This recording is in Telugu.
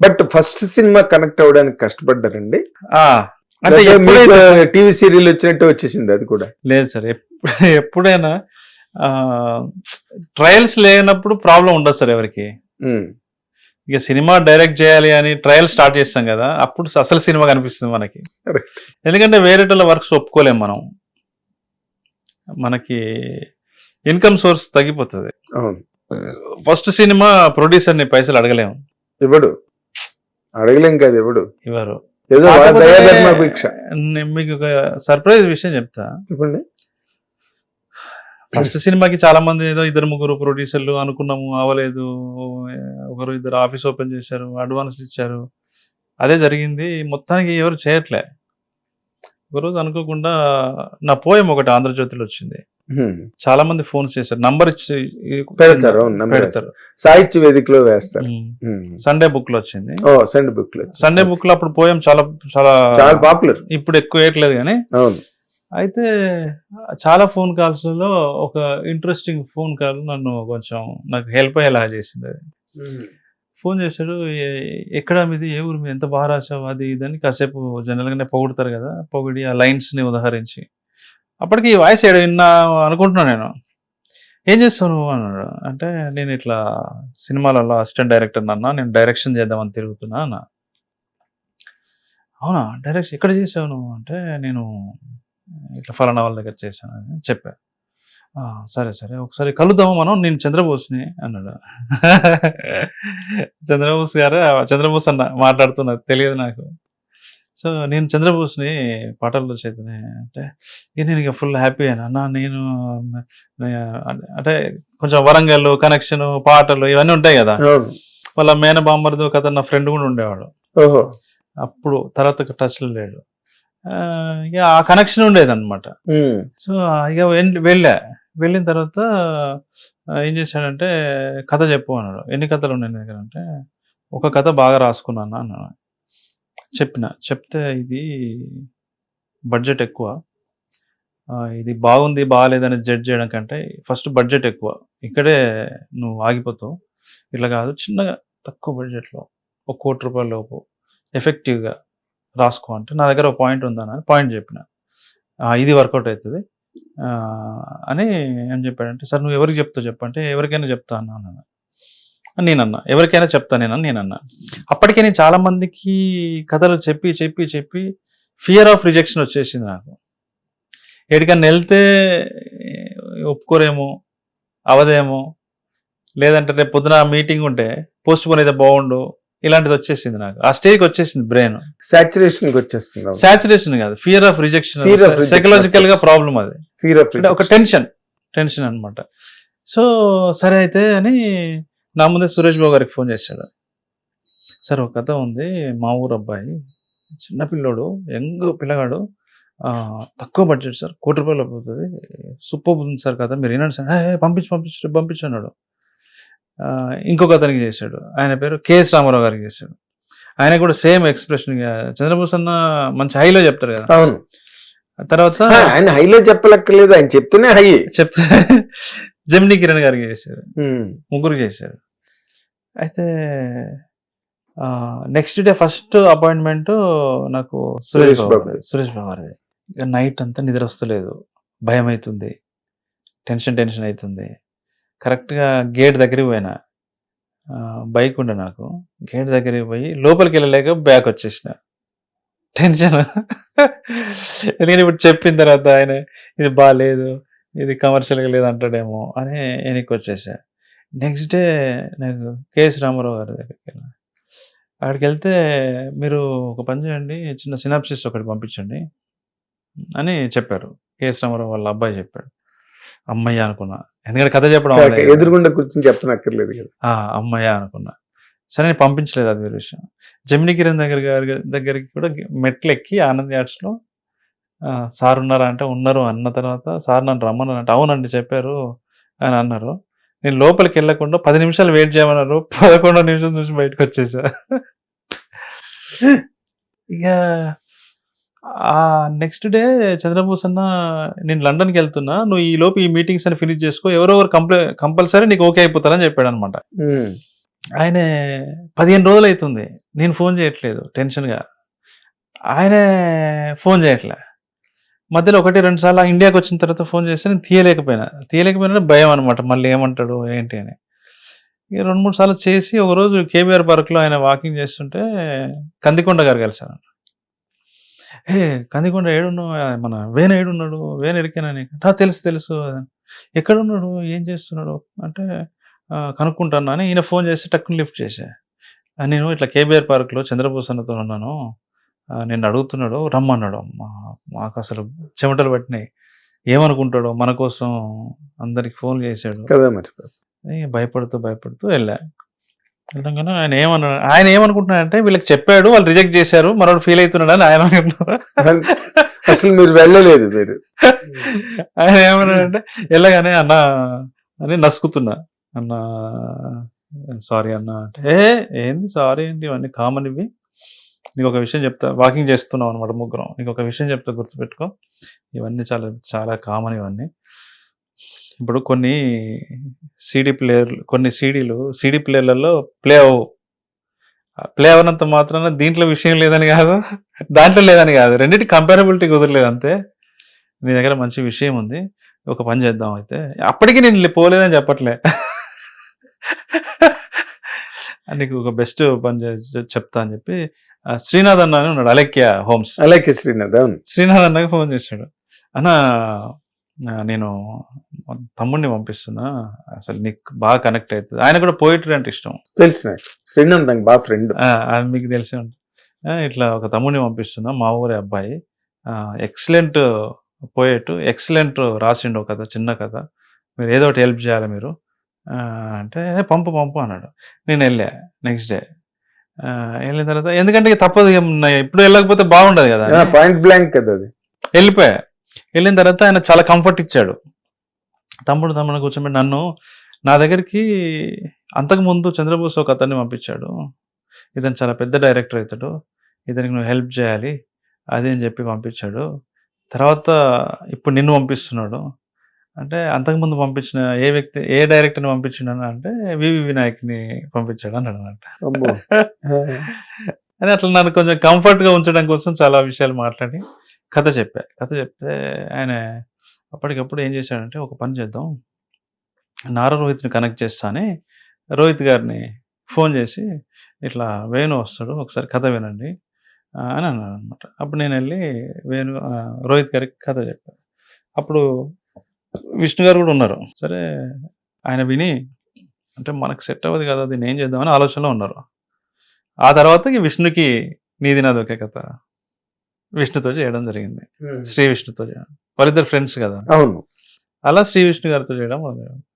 బట్ ఫస్ట్ సినిమా కనెక్ట్ అవ్వడానికి కష్టపడ్డారండి. అంటే ఎప్పుడైనా టీవీ సీరియల్ వచ్చినట్టు వచ్చేసింది అది కూడా. లేదు సార్ ఎప్- ఎప్పుడైనా ట్రయల్స్ లేనప్పుడు ప్రాబ్లం ఉండదు సార్ ఎవరికి. ఇక సినిమా డైరెక్ట్ చేయాలి అని ట్రయల్ స్టార్ట్ చేస్తాం కదా అప్పుడు అసలు సినిమా కనిపిస్తుంది మనకి. ఎందుకంటే వేరేటోళ్ళ వర్క్స్ ఒప్పుకోలేం మనం. మనకి ఇన్కమ్ సోర్స్ తగ్గిపోతుంది. ఫస్ట్ సినిమా ప్రొడ్యూసర్ని పైసలు అడగలేము ఇవ్వడు. అడగలేం కాదు ఇవ్వడు ఇవ్వరు ఏదో మీకు ఒక సర్ప్రైజ్ విషయం చెప్తా. చెప్పండి. ఫస్ట్ సినిమాకి చాలా మంది ఏదో ఇద్దరు ముగ్గురు ప్రొడ్యూసర్లు అనుకున్నాము అవ్వలేదు ఒకరు ఇద్దరు ఆఫీస్ ఓపెన్ చేశారు అడ్వాన్స్ ఇచ్చారు. అదే జరిగింది. మొత్తానికి ఎవరు చేయట్లే. ఒకరోజు అనుకోకుండా నా పోయం ఒకటి ఆంధ్రజ్యోతిలో వచ్చింది. చాలా మంది ఫోన్స్ చేశారు. నంబర్ ఇచ్చి పెడతారు. పెడతారు. సాహిత్య వేదికలో వేస్తారు. సండే బుక్లో వచ్చింది. ఓ సెండ్ బుక్లో సండే బుక్లో అప్పుడు పోయం చాలా చాలా చాలా పాపులర్ ఇప్పుడు ఎక్కువ వేయట్లేదు కానీ. అవును. అయితే చాలా ఫోన్ కాల్స్లో ఒక ఇంట్రెస్టింగ్ ఫోన్ కాల్ నన్ను కొంచెం నాకు హెల్ప్ అయ్యేలా చేసింది అది. ఫోన్ చేశాడు "ఏ- ఎక్కడ మీది? ఏ ఊరు? మీద ఎంత బాగా రాసావు? అది ఇదని కాసేపు జనరల్ గానే పొగుడతారు కదా. పొగిడి ఆ లైన్స్ని ఉదహరించి. అప్పటికి ఈ వాయిస్ ఏడు విన్నా అనుకుంటున్నాను నేను. ఏం చేస్తావు నువ్వు? అన్నాడు. అంటే నేను ఇట్లా సినిమాలలో అసిస్టెంట్ డైరెక్టర్ అన్నా నేను డైరెక్షన్ చేద్దామని తిరుగుతున్నా అన్న. అవునా? డైరెక్షన్ ఎక్కడ చేసావు నువ్వు? అంటే నేను ఇట్లా ఫలానా వాళ్ళ దగ్గర చేశాను అని చెప్పా. సరే సరే. ఒకసారి కలుద్దాము మనం. నేను చంద్రబోస్ని అన్నాడు. చంద్రబోస్ గారు చంద్రబోస్ అన్న మాట్లాడుతున్నా తెలియదు నాకు. సో నేను చంద్రబోస్ని పాటల్లో చేతనే అంటే ఇక నేను ఇక ఫుల్ హ్యాపీ అయినా. అన్న నేను అంటే కొంచెం వరంగల్ కనెక్షన్ పాటలు ఇవన్నీ ఉంటాయి కదా. వాళ్ళ మేన బామ్మర్ది ఒక అతను నా ఫ్రెండ్ కూడా ఉండేవాడు. అప్పుడు తర్వాత టచ్లో లేడు. ఆ, ఇక ఆ కనెక్షన్ ఉండేది అనమాట ఉమ్, సో ఇక వెళ్- వెళ్ళా. వెళ్ళిన తర్వాత ఏం చేశాడంటే కథ చెప్పు అన్నాడు. ఎన్ని కథలు ఉన్నాయి నీ దగ్గర అంటే ఒక కథ బాగా రాసుకున్నాను అన్నాడు. చెప్పిన చెప్తే ఇది బడ్జెట్ ఎక్కువ. ఇది బాగుంది బాగాలేదని జడ్జ్ చేయడం కంటే ఫస్ట్ బడ్జెట్ ఎక్కువ. ఇక్కడే నువ్వు ఆగిపోతావు. ఇట్లా కాదు చిన్నగా తక్కువ బడ్జెట్లో ఒక కోటి రూపాయల లోపు ఎఫెక్టివ్గా రాసుకో అంటే నా దగ్గర ఒక పాయింట్ ఉందని పాయింట్ చెప్పిన. ఇది వర్కౌట్ అవుతుంది. అని ఏం చెప్పాడంటే సార్ నువ్వు ఎవరికి చెప్తావు చెప్పంటే ఎవరికైనా చెప్తా అన్నాను. నేనన్నా. ఎవరికైనా చెప్తా నేను నేనన్నా. అప్పటికే నేను చాలా మందికి కథలు చెప్పి చెప్పి చెప్పి ఫియర్ ఆఫ్ రిజెక్షన్ వచ్చేసింది నాకు. ఎక్కడికన్నా వెళ్తే ఒప్పుకోరేమో అవదేమో లేదంటే రేపు పొద్దున మీటింగ్ ఉంటే పోస్ట్ పోన్ అయితే బాగుండు ఇలాంటిది వచ్చేసింది నాకు. ఆ స్టేజ్కి వచ్చేసింది బ్రెయిన్ సాచురేషన్ వచ్చేస్తుంది అవును. సాచురేషన్ కాదు ఫియర్ ఆఫ్ రిజెక్షన్. సైకలాజికల్గా ప్రాబ్లం అది. Of అంటే ఒక. టెన్షన్ టెన్షన్ అన్నమాట. సో సరే అయితే అని నా ముందే సురేష్ బాబు గారికి ఫోన్ చేశాడు. సార్ ఒక కథ ఉంది. మా ఊరు అబ్బాయి చిన్న పిల్లోడు యంగ్ పిల్లగాడు తక్కువ బడ్జెట్ సార్ కోటి రూపాయలు పోతుంది సూపర్ ఉంది సార్ కథ. మీరు వినండి సార్. "ఏ, ఏ, పంపించు పంపించు పంపించు అన్నాడు ఆ, ఇంకొక అతనికి చేశాడు. ఆయన పేరు కేఎస్ రామారావు గారికి చేశాడు. ఆయన కూడా సేమ్ ఎక్స్ప్రెషన్ చంద్రబోస్ అన్న మంచి హైలో చెప్తారు కదా. అవును. తర్వాత ఆయన హైలో చెప్పలక్కర్లేదు ఆయన చెప్తేనే హై. చెప్తే జమినీ కిరణ్ గారికి చేశారు ముగ్గురు చేశారు అయితే నెక్స్ట్ డే ఫస్ట్ అపాయింట్మెంట్ నాకు సురేష్ బాబు. సురేష్ బాబు ఇక నైట్ అంతా నిద్ర వస్తలేదు. భయం అవుతుంది టెన్షన్ టెన్షన్ అవుతుంది కరెక్ట్గా గేట్ దగ్గరికి పోయినా. బైక్ ఉండే నాకు. గేట్ దగ్గరికి పోయి లోపలికి వెళ్ళలేక బ్యాక్ వచ్చేసిన. టెన్షన్ ఎందుకంటే ఇప్పుడు చెప్పిన తర్వాత ఆయన ఇది బాగాలేదు ఇది కమర్షియల్గా లేదు అంటాడేమో అని వెనక్కి వచ్చేసా. నెక్స్ట్ డే నాకు కేఎస్ రామారావు గారి దగ్గరికి వెళ్ళా అక్కడికి వెళ్తే మీరు ఒక పని చేయండి చిన్న సినాప్సిస్ ఒకటి పంపించండి అని చెప్పారు. కేఎస్ రామారావు వాళ్ళ అబ్బాయి చెప్పాడు. అమ్మయ్య అనుకున్నా. ఎందుకంటే కథ చెప్పడం. ఎదురుగుండా కూర్చొని చెప్పనక్కర్లేదు కదా. అమ్మయ్య అనుకున్నా. సరే నేను పంపించలేదు అది వేరే విషయం. జమినీ కిరణ్ దగ్గర గారి దగ్గరికి కూడా మెట్లు ఎక్కి ఆనంద్ యాడ్స్లో సార్ ఉన్నారా? అంటే ఉన్నారు అన్న తర్వాత సార్ నన్ను రమ్మన్నారు అంటే అవునండి చెప్పారు అని అన్నారు. నేను లోపలికి వెళ్ళకుండా పది నిమిషాలు వెయిట్ చేయమన్నారు. పదకొండో నిమిషం చూసి బయటకు వచ్చేసా. ఇక ఆ నెక్స్ట్ డే చంద్రబోస్ అన్న నేను లండన్కి వెళ్తున్నా. నువ్వు ఈ లోపు ఈ మీటింగ్స్ అని ఫినిష్ చేసుకో. ఎవరెవరు కంప్లై కంపల్సరీ నీకు ఓకే అయిపోతారని చెప్పాడు అనమాట ఆయన పదిహేను రోజులు అవుతుంది. నేను ఫోన్ చేయట్లేదు టెన్షన్గా. ఆయనే ఫోన్ చేయట్లే. మధ్యలో ఒకటి రెండు సార్లు ఇండియాకి వచ్చిన తర్వాత ఫోన్ చేస్తే నేను తీయలేకపోయినా. తీయలేకపోయినా భయం అనమాట మళ్ళీ ఏమంటాడు ఏంటి అని. ఇక రెండు మూడు సార్లు చేసి ఒకరోజు కేబీఆర్ పార్క్లో ఆయన వాకింగ్ చేస్తుంటే కందికొండ గారు కలిశాను ఏ కందికొండ ఏడున్నావు? మన వేన ఏడున్నాడు? వేన ఎరికేనా నీకు తెలుసు తెలుసు. ఎక్కడున్నాడు? ఏం చేస్తున్నాడు? అంటే కనుక్కుంటాను అని ఈయన ఫోన్ చేసి టక్కుని లిఫ్ట్ చేశా. నేను ఇట్లా కేబీఆర్ పార్క్లో చంద్రభూషణతో ఉన్నాను. నిన్ను అడుగుతున్నాడు రమ్మన్నాడు. మాకు అసలు చెమటలు పట్టినాయి. ఏమనుకుంటాడో మన కోసం అందరికి ఫోన్ చేశాడు. కదా మరి. భయపడుతూ భయపడుతూ వెళ్ళా. వెళ్ళంగానే ఆయన ఏమన్నాడు ఆయన ఏమనుకుంటున్నాడంటే వీళ్ళకి చెప్పాడు వాళ్ళు రిజెక్ట్ చేశారు మరొకటి ఫీల్ అవుతున్నాడు అని ఆయన అసలు మీరు వెళ్ళలేదు మీరు. ఆయన ఏమన్నాడంటే వెళ్ళగానే అన్న అని నసుకుతున్నా. అన్న సారీ అన్న అంటే ఏ ఏంది సారీ ఏంటి ఇవన్నీ కామన్ ఇవి? నీకు ఒక విషయం చెప్తా వాకింగ్ చేస్తున్నాం అనమాట ముగ్గురం. నీకు ఒక విషయం చెప్తా గుర్తుపెట్టుకో. ఇవన్నీ చాలా చాలా కామన్ ఇవన్నీ. ఇప్పుడు కొన్ని సీడీ ప్లేయర్లు కొన్ని సీడీలు సీడీ ప్లేయర్లలో ప్లే అవ్వు ప్లే అవనంత మాత్రాన దీంట్లో విషయం లేదని కాదు. దాంట్లో లేదని కాదు. రెండింటి కంపారబిలిటీ కుదరలేదు అంతే. నీ దగ్గర మంచి విషయం ఉంది. ఒక పని చేద్దాం అయితే. అప్పటికి నేను పోలేదని చెప్పట్లే. నీకు ఒక బెస్ట్ పని చెప్తా అని చెప్పి శ్రీనాథ్ అన్న అని ఉన్నాడు అలెక్య హోమ్స్. అలాగే శ్రీనాథ్ అవును. శ్రీనాథ్ అన్నకి ఫోన్ చేశాడు. అన్న నేను తమ్ముడిని పంపిస్తున్నా అసలు నీకు బాగా కనెక్ట్ అవుతుంది ఆయన కూడా పోయిటరీ అంటే ఇష్టం. తెలుసు నాకు శ్రీనాథ్ నాకు బాగా ఫ్రెండ్ మీకు తెలిసే ఇట్లా ఒక తమ్ముడిని పంపిస్తున్నా మా ఊరి అబ్బాయి. ఎక్సలెంట్ పోయేట్ ఎక్సలెంట్ రాసిండు ఒక కథ చిన్న కథ. మీరు ఏదో ఒకటి హెల్ప్ చేయాలి మీరు. అంటే "ఏ, పంపు పంపు అన్నాడు. నేను వెళ్ళా నెక్స్ట్ డే. వెళ్ళిన తర్వాత ఎందుకంటే తప్పదు ఇప్పుడు వెళ్ళకపోతే బాగుండదు కదా. పాయింట్ బ్లాంక్ కదా అది. వెళ్ళిపోయా. వెళ్ళిన తర్వాత ఆయన చాలా కంఫర్ట్ ఇచ్చాడు. తమ్ముడు తమ్ముడు కూర్చోబెట్టి నన్ను నా దగ్గరికి అంతకుముందు చంద్రబోస్ ఒక అతన్ని పంపించాడు. ఇతను చాలా పెద్ద డైరెక్టర్ అవుతాడు. ఇతనికి నువ్వు హెల్ప్ చేయాలి. అది అని చెప్పి పంపించాడు. తర్వాత ఇప్పుడు నిన్ను పంపిస్తున్నాడు. అంటే అంతకుముందు పంపించిన ఏ వ్యక్తి ఏ డైరెక్టర్ని పంపించిండని అంటే వివి వినాయక్ని పంపించాడు అన్నాడు అనమాట అని అట్లా నన్ను కొంచెం comfort గా ఉంచడం కోసం చాలా విషయాలు మాట్లాడి కథ చెప్పా. కథ చెప్తే ఆయన అప్పటికప్పుడు ఏం చేశాడంటే ఒక పని చేద్దాం నారా రోహిత్ని కనెక్ట్ చేస్తానే రోహిత్ గారిని ఫోన్ చేసి ఇట్లా వేణు వస్తాడు ఒకసారి కథ వినండి అని అన్నాడు అనమాట అప్పుడు నేను వెళ్ళి వేణు రోహిత్ గారికి కథ చెప్పాను అప్పుడు విష్ణు గారు కూడా ఉన్నారు. సరే ఆయన విని అంటే మనకు సెట్ అవ్వదు కదా దీన్ని ఏం చేద్దామని ఆలోచనలో ఉన్నారు. ఆ తర్వాత విష్ణుకి నీది నాది ఒకే కథ. విష్ణుతో చేయడం జరిగింది. శ్రీ విష్ణుతో చేయడం. వాళ్ళిద్దరు ఫ్రెండ్స్ కదా. అవును. అలా శ్రీ విష్ణు గారితో చేయడం